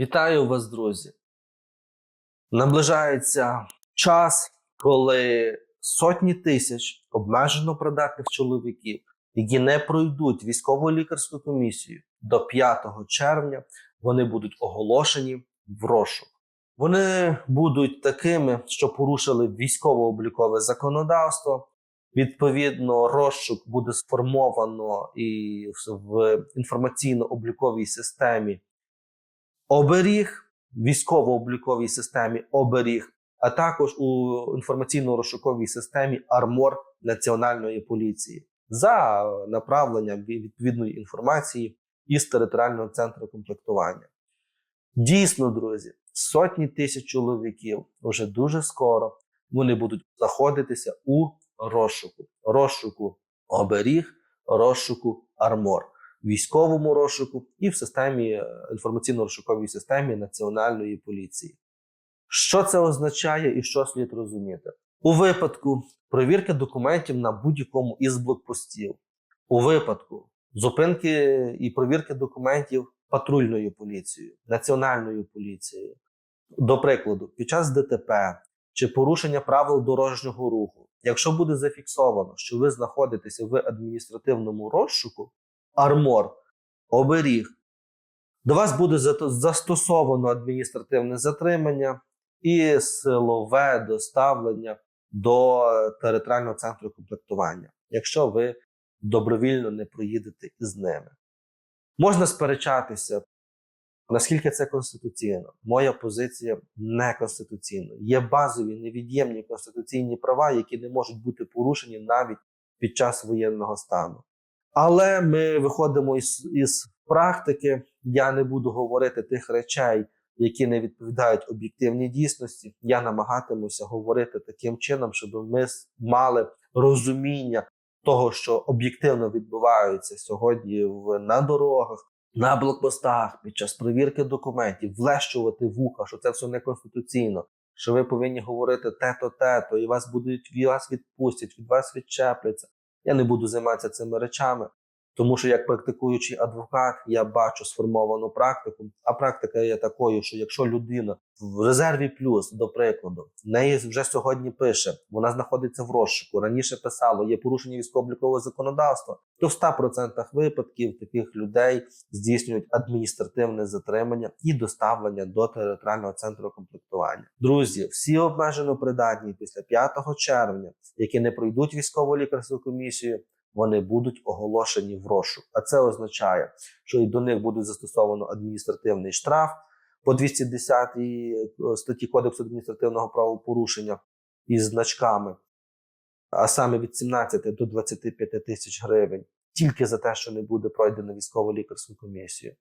Вітаю вас, друзі! Наближається час, коли сотні тисяч обмежено придатних чоловіків, які не пройдуть військово лікарську комісію до 5 червня, вони будуть оголошені в розшук. Вони будуть такими, що порушили військово-облікове законодавство. Відповідно, розшук буде сформовано і в інформаційно-обліковій системі оберіг, військово-обліковій системі оберіг, а також у інформаційно-розшуковій системі армор Національної поліції за направленням відповідної інформації із територіального центру комплектування. Дійсно, друзі, сотні тисяч чоловіків вже дуже скоро вони будуть знаходитися у розшуку, розшуку оберіг, розшуку армор військовому розшуку і в системі е, інформаційно-розшуковій системі Національної поліції. Що це означає і що слід розуміти? У випадку провірки документів на будь-якому із блокпостів, у випадку зупинки і провірки документів патрульною поліцією, національною поліцією, до прикладу, під час ДТП чи порушення правил дорожнього руху, якщо буде зафіксовано, що ви знаходитеся в адміністративному розшуку, армор, оберіг. До вас буде застосовано адміністративне затримання і силове доставлення до територіального центру комплектування, якщо ви добровільно не проїдете із ними. Можна сперечатися, наскільки це конституційно. Моя позиція не конституційна. Є базові невід'ємні конституційні права, які не можуть бути порушені навіть під час воєнного стану. Але ми виходимо із, із практики. Я не буду говорити тих речей, які не відповідають об'єктивній дійсності. Я намагатимуся говорити таким чином, щоб ми мали розуміння того, що об'єктивно відбувається сьогодні в, на дорогах, на блокпостах, під час перевірки документів, влещувати вуха, що це все неконституційно. Що ви повинні говорити те-то, те-то, і вас будуть вас відпустять, від вас відчепляться. Я не буду займатися цими речами, тому що як практикуючий адвокат я бачу сформовану практику. А практика є такою, що якщо людина в резерві плюс, до прикладу, неї вже сьогодні пише, вона знаходиться в розшуку. Раніше писало, є порушення військово-облікового законодавства, то в 100% випадків таких людей здійснюють адміністративне затримання і доставлення до територіального центру комплектування. Друзі, всі обмежено придатні після 5 червня, які не пройдуть військово лікарську комісію вони будуть оголошені в розшук. А це означає, що і до них буде застосовано адміністративний штраф по 210 е, статті Кодексу адміністративного правопорушення із значками, а саме від 17 до 25 тисяч гривень, тільки за те, що не буде пройдено військово-лікарську комісію.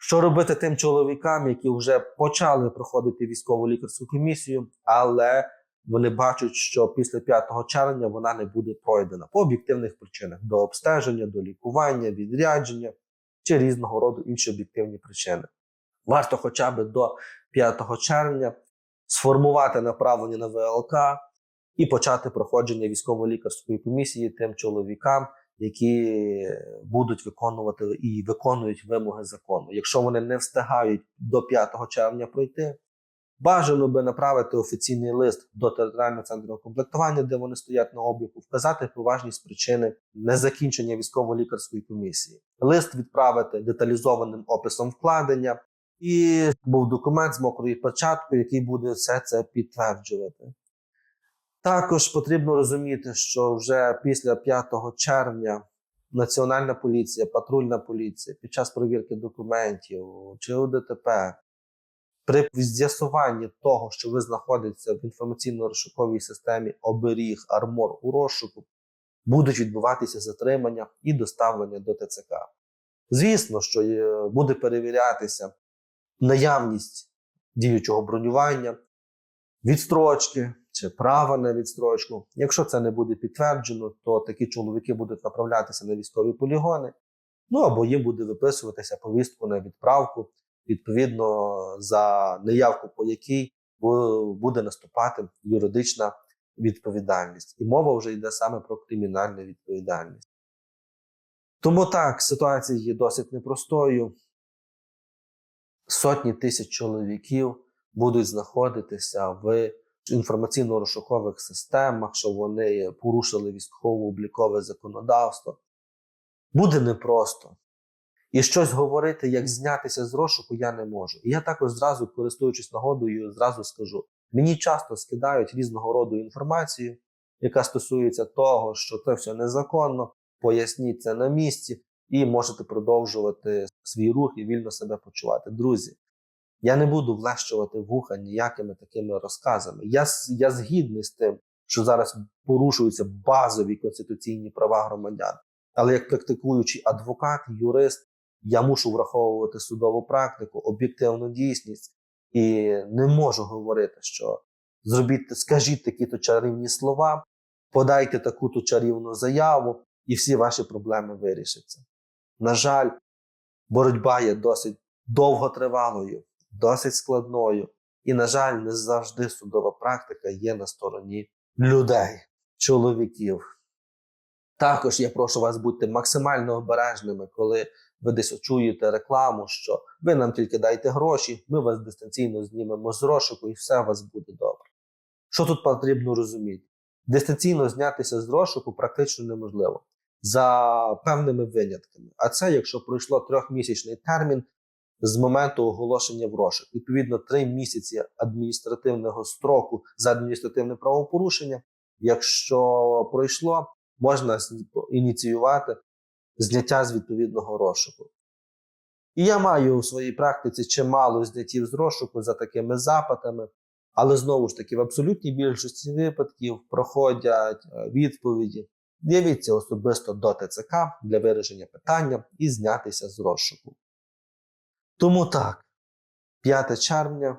Що робити тим чоловікам, які вже почали проходити військово лікарську комісію, але вони бачать, що після 5 червня вона не буде пройдена по об'єктивних причинах до обстеження, до лікування, відрядження чи різного роду інші об'єктивні причини. Варто хоча б до 5 червня сформувати направлення на ВЛК і почати проходження військово-лікарської комісії тим чоловікам, які будуть виконувати і виконують вимоги закону. Якщо вони не встигають до 5 червня пройти, Бажано би направити офіційний лист до територіального центру комплектування, де вони стоять на обліку, вказати поважність причини незакінчення військово-лікарської комісії. Лист відправити деталізованим описом вкладення, і був документ з мокрою початкою, який буде все це підтверджувати. Також потрібно розуміти, що вже після 5 червня Національна поліція, патрульна поліція під час перевірки документів чи УДТП при з'ясуванні того, що ви знаходитеся в інформаційно-розшуковій системі оберіг армор у розшуку, будуть відбуватися затримання і доставлення до ТЦК. Звісно, що е, буде перевірятися наявність діючого бронювання, відстрочки чи права на відстрочку. Якщо це не буде підтверджено, то такі чоловіки будуть направлятися на військові полігони, ну або їм буде виписуватися повістку на відправку відповідно за неявку, по якій буде наступати юридична відповідальність. І мова вже йде саме про кримінальну відповідальність. Тому так, ситуація є досить непростою. сотні тисяч чоловіків будуть знаходитися в інформаційно-розшукових системах, що вони порушили військово-облікове законодавство. Буде непросто. І щось говорити, як знятися з розшуку, я не можу. І я також зразу, користуючись нагодою, зразу скажу: мені часто скидають різного роду інформацію, яка стосується того, що це все незаконно, поясніть це на місці, і можете продовжувати свій рух і вільно себе почувати. Друзі, я не буду влещувати вуха ніякими такими розказами. Я, я згідний з тим, що зараз порушуються базові конституційні права громадян. Але як практикуючий адвокат, юрист, я мушу враховувати судову практику, об'єктивну дійсність і не можу говорити, що зробіть, скажіть такі-то чарівні слова, подайте таку-то чарівну заяву, і всі ваші проблеми вирішаться. На жаль, боротьба є досить довготривалою, досить складною, і, на жаль, не завжди судова практика є на стороні людей, чоловіків. Також я прошу вас бути максимально обережними, коли ви десь чуєте рекламу, що ви нам тільки дайте гроші, ми вас дистанційно знімемо з розшуку і все у вас буде добре. Що тут потрібно розуміти? Дистанційно знятися з розшуку практично неможливо за певними винятками. А це якщо пройшло трьохмісячний термін з моменту оголошення в розшук. Відповідно, три місяці адміністративного строку за адміністративне правопорушення. Якщо пройшло, можна ініціювати зняття з відповідного розшуку. І я маю у своїй практиці чимало зняттів з розшуку за такими запитами, але знову ж таки, в абсолютній більшості випадків проходять е, відповіді. Дивіться особисто до ТЦК для вирішення питання і знятися з розшуку. Тому так, 5 червня,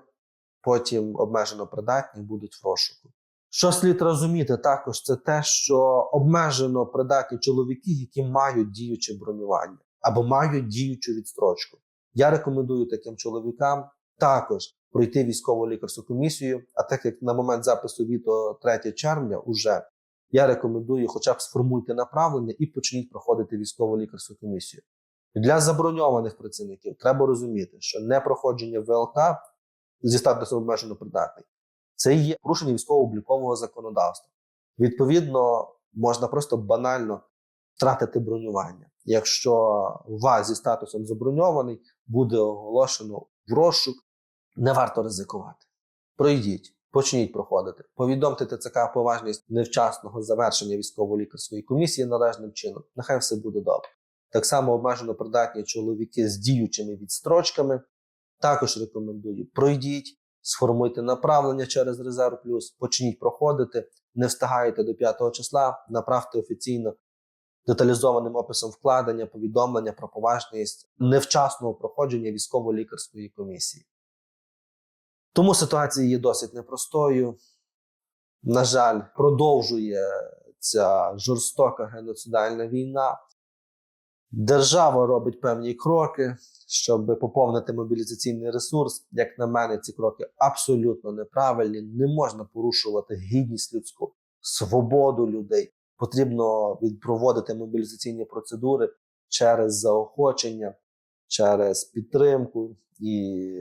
потім обмежено придатні будуть в розшуку. Що слід розуміти також, це те, що обмежено придатні чоловіки, які мають діюче бронювання або мають діючу відстрочку. Я рекомендую таким чоловікам також пройти військово лікарську комісію. А так як на момент запису відео 3 червня, уже я рекомендую, хоча б сформуйте направлення і почніть проходити військово лікарську комісію. Для заброньованих працівників треба розуміти, що непроходження ВЛК зі статусом обмежено придатний це є порушення військово-облікового законодавства. Відповідно, можна просто банально втратити бронювання. Якщо вас зі статусом заброньований буде оголошено в розшук, не варто ризикувати. Пройдіть, почніть проходити. Повідомте ТЦК поважність невчасного завершення військово-лікарської комісії належним чином. Нехай все буде добре. Так само обмежено придатні чоловіки з діючими відстрочками. Також рекомендую пройдіть, сформуйте направлення через резерв плюс, почніть проходити. Не встигаєте до 5 числа, направте офіційно деталізованим описом вкладення, повідомлення про поважність невчасного проходження військово-лікарської комісії. Тому ситуація є досить непростою. На жаль, продовжує ця жорстока геноцидальна війна. Держава робить певні кроки, щоб поповнити мобілізаційний ресурс. Як на мене, ці кроки абсолютно неправильні. Не можна порушувати гідність людську, свободу людей. Потрібно відпроводити мобілізаційні процедури через заохочення, через підтримку і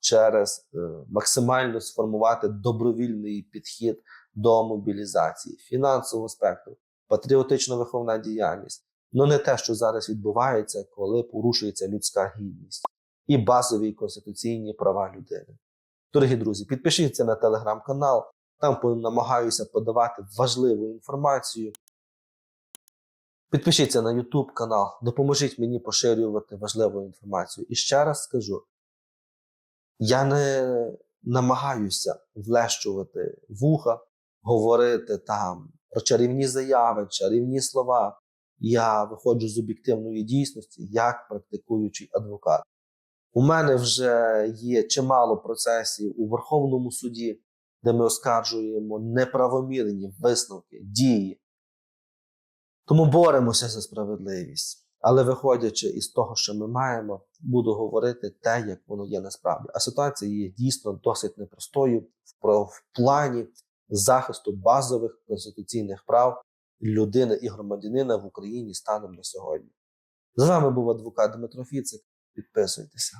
через е, максимально сформувати добровільний підхід до мобілізації, фінансового спектру, патріотично-виховна діяльність. Ну не те, що зараз відбувається, коли порушується людська гідність і базові конституційні права людини. Дорогі друзі, підпишіться на телеграм-канал, там намагаюся подавати важливу інформацію. Підпишіться на YouTube канал, допоможіть мені поширювати важливу інформацію. І ще раз скажу: я не намагаюся влещувати вуха, говорити там про чарівні заяви, чарівні слова. Я виходжу з об'єктивної дійсності як практикуючий адвокат. У мене вже є чимало процесів у Верховному суді, де ми оскаржуємо неправомірні висновки, дії. Тому боремося за справедливість. Але виходячи із того, що ми маємо, буду говорити те, як воно є насправді. А ситуація є дійсно досить непростою в, плані захисту базових конституційних прав людини і громадянина в Україні станом на сьогодні. З вами був адвокат Дмитро Фіцик. Підписуйтеся.